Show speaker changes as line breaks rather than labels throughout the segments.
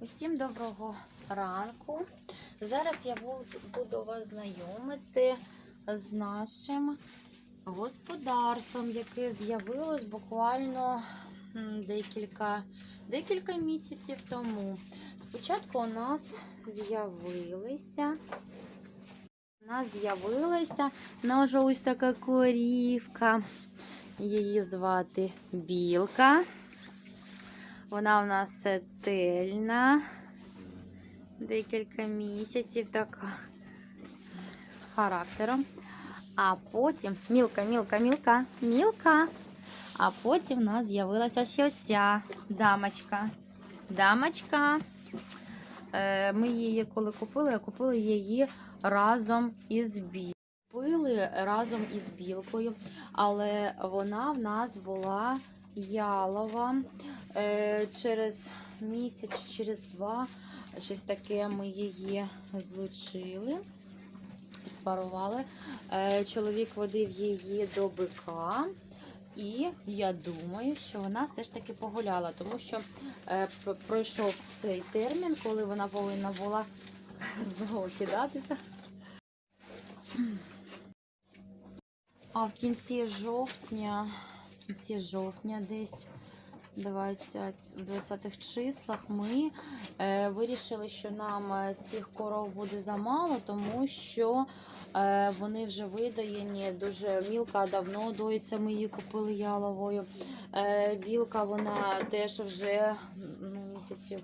Усім доброго ранку. Зараз я буду- вас знайомити з нашим господарством, яке з'явилось буквально декілька, декілька місяців тому. Спочатку у нас з'явилися. У нас з'явилася наша ось така корівка. Її звати Білка. Вона у нас сетельна. Декілька місяців така з характером. А потім мілка, мілка, мілка, мілка. А потім у нас з'явилася ще ця дамочка. Дамочка. Е, Ми її коли купили, я купила її разом із білкою. Купили разом із білкою, але вона в нас була ялова. Е, Через місяць, через два, щось таке ми її злучили, спарували. Е, Чоловік водив її до бика. І я думаю, що вона все ж таки погуляла, тому що е, пройшов цей термін, коли вона повинна була знову кидатися. А в кінці жовтня, в кінці жовтня, десь 20, в 20-х числах, ми е, вирішили, що нам е, цих коров буде замало, тому що е, вони вже видаєні. Дуже мілка давно доїться. Ми її купили яловою. Е, білка вона теж вже ну, місяців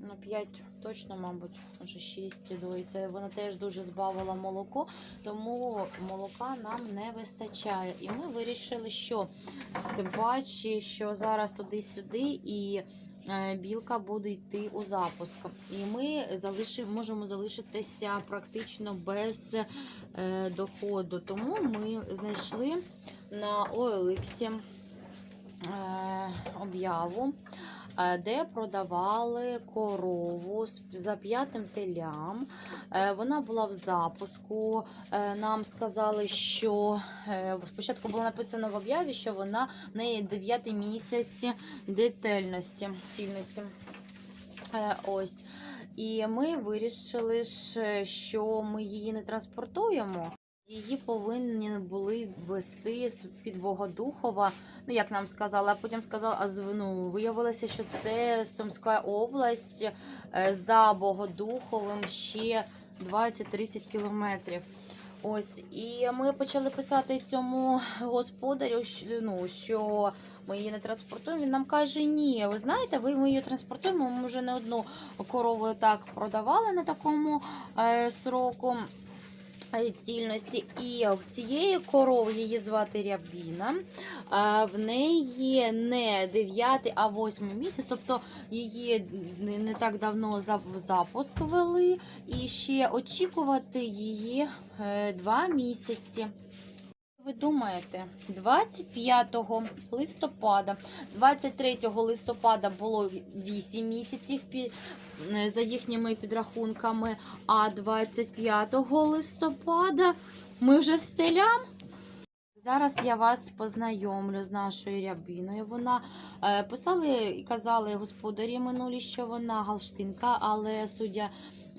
на 5 точно, мабуть, може 6 доїться. Вона теж дуже збавила молоко, тому молока нам не вистачає. І ми вирішили, що тим паче, що зараз туди-сюди і е, білка буде йти у запуск. І ми залиши, можемо залишитися практично без е, доходу. Тому ми знайшли на OLX е, об'яву, де продавали корову за п'ятим телям. Е, Вона була в запуску. Е, Нам сказали, що е, спочатку було написано в об'яві, що вона в неї 9 місяць. Е, Ось. І ми вирішили, що ми її не транспортуємо. Її повинні були ввести з під Богодухова. Ну, як нам сказали, а потім сказали, а ну, виявилося, що це Сумська область е, за Богодуховим ще 20-30 кілометрів. Ось, і ми почали писати цьому господарю, що, ну, що ми її не транспортуємо. Він нам каже: ні, ви знаєте, ви ми її транспортуємо. Ми вже не одну корову так продавали на такому е, сроку цільності. І в цієї корови її звати Рябіна. е, В неї не 9, а 8 місяць, тобто її не, так давно в запуск вели, і ще очікувати її 2 місяці. Ви думаєте, 25 листопада, 23 листопада було 8 місяців е, за їхніми підрахунками, а 25 листопада ми вже стелям. Зараз я вас познайомлю з нашою рябіною. Вона е, писали і казали господарі минулі, що вона галштинка, але судя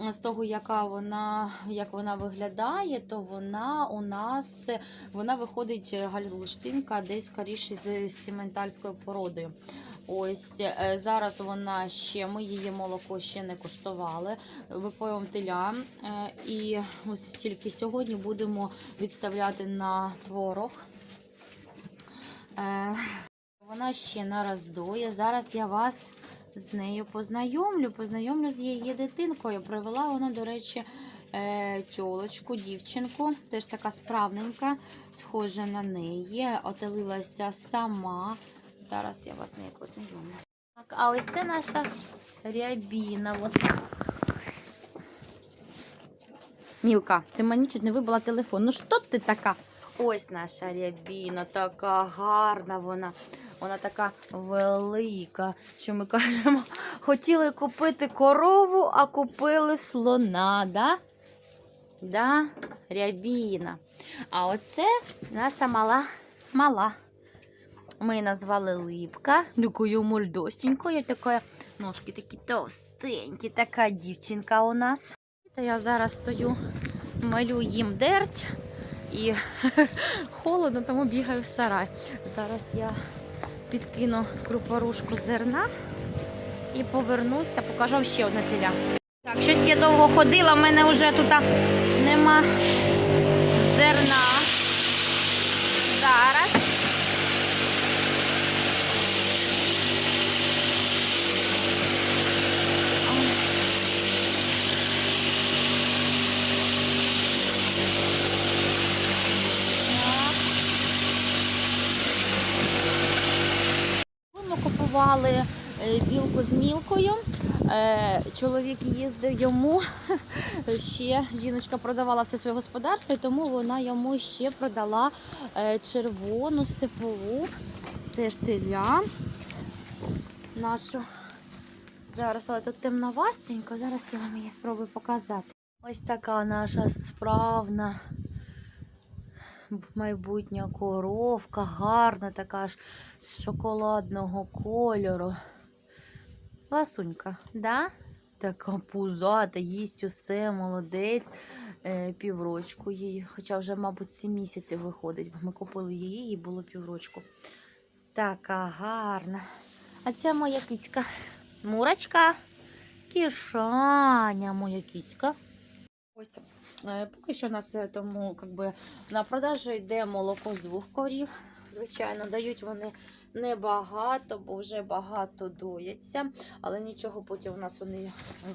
з того, яка вона, як вона виглядає, то вона у нас вона виходить е, галштинка десь скоріше з сіментальською породою. Ось е, зараз вона ще, ми її молоко ще не куштували, випоємо теля. е, І ось тільки сьогодні будемо відставляти на творог. Вона ще на роздоє. Зараз я вас з нею познайомлю. Познайомлю з її дитинкою. Привела вона, до речі, е, тьолочку, дівчинку, теж така справненька, схожа на неї. Отелилася сама. Зараз я вас з нею познайомлю. Так, а ось це наша рябіна. От. Мілка, ти мені чуть не вибила телефон. Ну що ти така? Ось наша рябіна, така гарна вона. Вона така велика, що ми кажемо, хотіли купити корову, а купили слона, да? Да? Рябіна. А оце наша мала мала. Ми назвали Липка, такою мольдостенькою, така Ножки такі товстенькі, така дівчинка у нас. Та я зараз стою, малю їм дерть і холодно, тому бігаю в сарай. Зараз я підкину в крупорушку зерна і повернуся, покажу вам ще одне теля. Так, щось я довго ходила, в мене вже тут нема зерна. Зараз. Ми купували е, білку з мілкою. Е, Чоловік їздив йому. Ще жіночка продавала все своє господарство, і тому вона йому ще продала е, червону степову теж теля нашу. Зараз, але тут темновастенько, зараз я вам її спробую показати. Ось така наша справна майбутня коровка, гарна така ж з шоколадного кольору. Ласунька, да? Така пузата, їсть усе, молодець. Е, піврочку їй, хоча вже, мабуть, 7 місяців виходить, бо ми купили її, їй було піврочку. Така гарна. А це моя кицька. Мурочка. Кішаня, моя кицька. Ось Е, Поки що у нас е, тому би, на продажу йде молоко з двох корів. Звичайно, дають вони небагато, бо вже багато дояться. Але нічого, потім у нас вони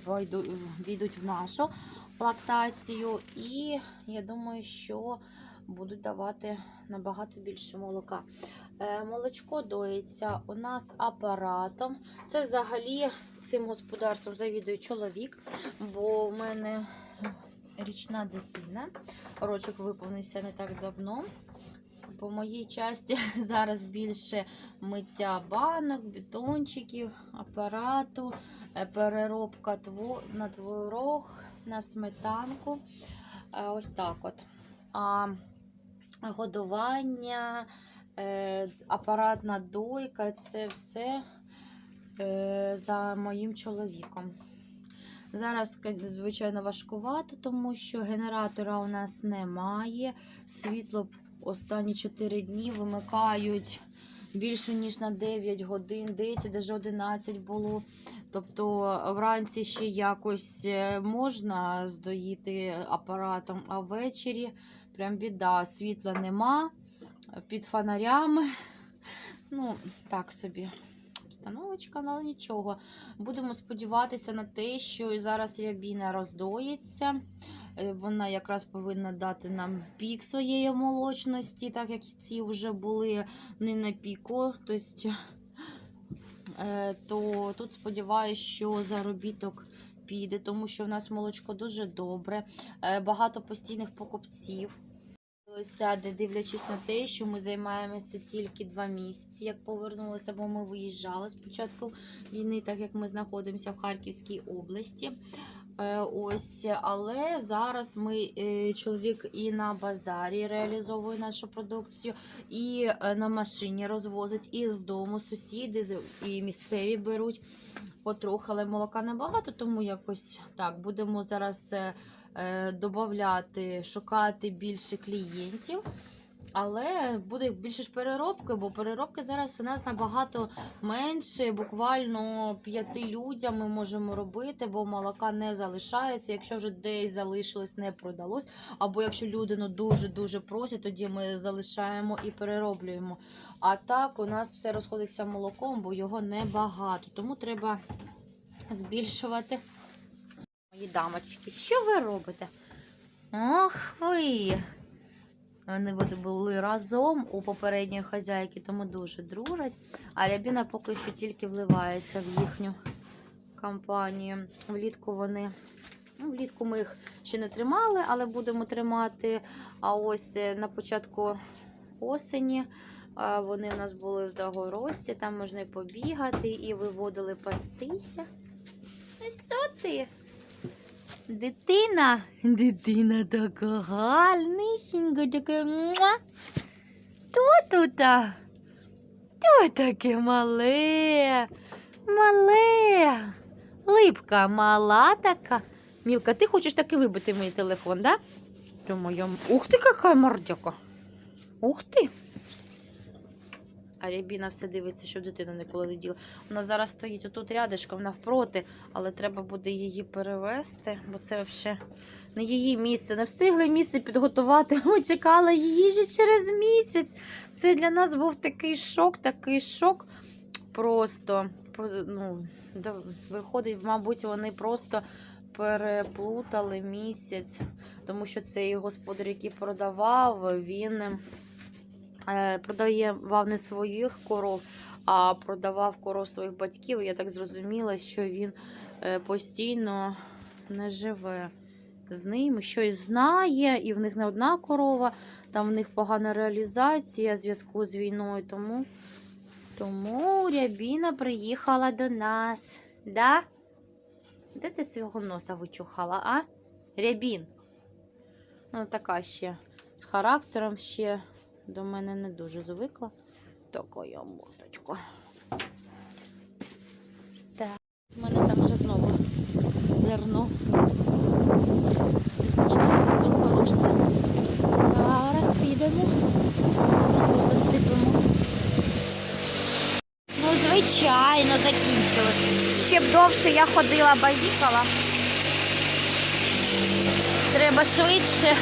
війду- війдуть в нашу лактацію. І я думаю, що будуть давати набагато більше молока. Е, Молочко доїться у нас апаратом. Це взагалі цим господарством завідує чоловік, бо в мене річна дитина. Рочок виповнився не так давно. По моїй часті зараз більше миття банок, бетончиків, апарату, е, переробка на творог, на сметанку. Е, Ось так от. А годування, е, апаратна дойка це все за моїм чоловіком. Зараз, звичайно, важкувато, тому що генератора у нас немає. Світло останні 4 дні вимикають більше, ніж на 9 годин, 10, навіть 11 було. Тобто вранці ще якось е, можна здоїти апаратом, а ввечері прям біда. Світла нема під фонарями. Ну, так собі. Обстановочка, але нічого. Будемо сподіватися на те, що зараз рябіна роздоїться. Е, Вона якраз повинна дати нам пік своєї молочності, так як ці вже були не на піку. Тобто, е, то тут сподіваюся, що заробіток піде, тому що в нас молочко дуже добре, Е, багато постійних покупців. Сяде, дивлячись на те, що ми займаємося тільки два місяці, як повернулися, бо ми виїжджали з початку війни, так як ми знаходимося в Харківській області. Е, Ось, але зараз ми е, чоловік і на базарі реалізовує нашу продукцію, і е, на машині розвозить, і з дому сусіди і місцеві беруть потроху, але молока небагато, тому якось так будемо зараз додати, шукати більше клієнтів. Але буде більше ж переробки, бо переробки зараз у нас набагато менше. Буквально п'яти людям ми можемо робити, бо молока не залишається. Якщо вже десь залишилось, не продалось. Або якщо люди ну, дуже-дуже просять, тоді ми залишаємо і перероблюємо. А так у нас все розходиться молоком, бо його небагато. Тому треба збільшувати. Мої дамочки, що ви робите? Ох ви! Вони були- разом у попередньої хазяйки, тому дуже дружать. А рябіна поки що тільки вливається в їхню компанію. Влітку вони. Ну, влітку ми їх ще не тримали, але будемо тримати. А ось е, на початку осені вони у нас були в загородці, там можна побігати, і виводили пастися. Що ти? Дитина, дитина така гарнисінька, така. муа. Хто тут? Хто таке мале? Мале. Липка мала така. Мілка, ти хочеш таки вибити мій телефон, да? Думаю, ух ти, яка мордяка. Ух ти. А Рябіна все дивиться, щоб дитину ніколи не діла. Вона зараз стоїть отут рядишком навпроти, але треба буде її перевезти, бо це взагалі не її місце. Не встигли місце підготувати. Ми чекали її ще через місяць. Це для нас був такий шок, такий шок. Просто ну, виходить, мабуть, вони просто переплутали місяць, тому що цей господар, який продавав, він продавав не своїх коров, а продавав коров своїх батьків. Я так зрозуміла, що він е, постійно не живе з ними, щось знає, і в них не одна корова, там в них погана реалізація в зв'язку з війною. Тому, тому Рябіна приїхала до нас. Да? Де ти свого носа вичухала, а? Рябін. Ну, така ще з характером ще до мене не дуже звикла. Така я. Так. У мене там вже знову зерно. Закінчилось на порожці. Зараз підемо. Посипемо. Ну, звичайно, закінчилось. Ще б довше я ходила, баїкала. Треба швидше,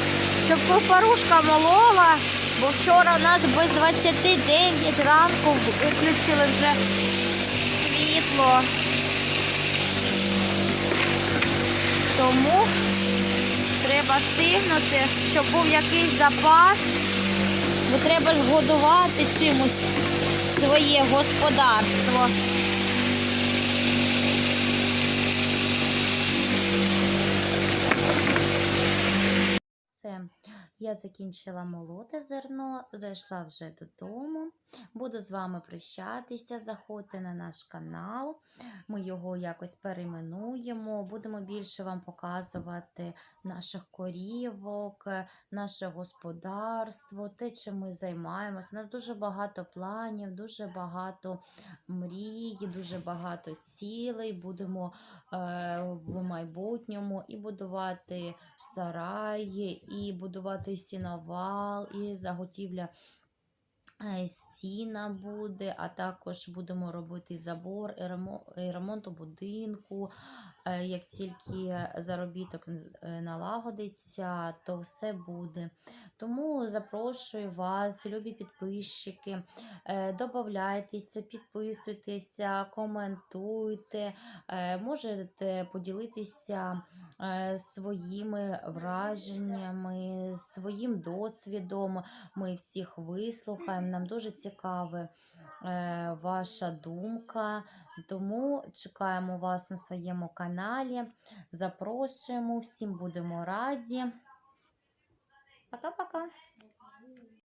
щоб кухарушка молола, бо вчора у нас без 29 ранку виключили вже світло. Тому треба встигнути, щоб був якийсь запас, бо треба ж годувати чимось своє господарство. Все, я закінчила молоте зерно, зайшла вже додому. Буду з вами прощатися. Заходьте на наш канал. Ми його якось перейменуємо. Будемо більше вам показувати наших корівок, наше господарство, те, чим ми займаємося. У нас дуже багато планів, дуже багато мрій, дуже багато цілей. Будемо е, в майбутньому і будувати сараї, і будувати сіновал, і заготівля е, сіна буде, а також будемо робити забор і ремонту будинку. Е, Як тільки заробіток е, налагодиться, то все буде. Тому запрошую вас, любі підписчики, е, добавляйтеся, підписуйтеся, коментуйте, можете поділитися своїми враженнями, своїм досвідом. Ми всіх вислухаємо. Нам дуже цікава е, ваша думка. Тому чекаємо вас на своєму каналі. Запрошуємо, всім будемо раді. Пока-пока.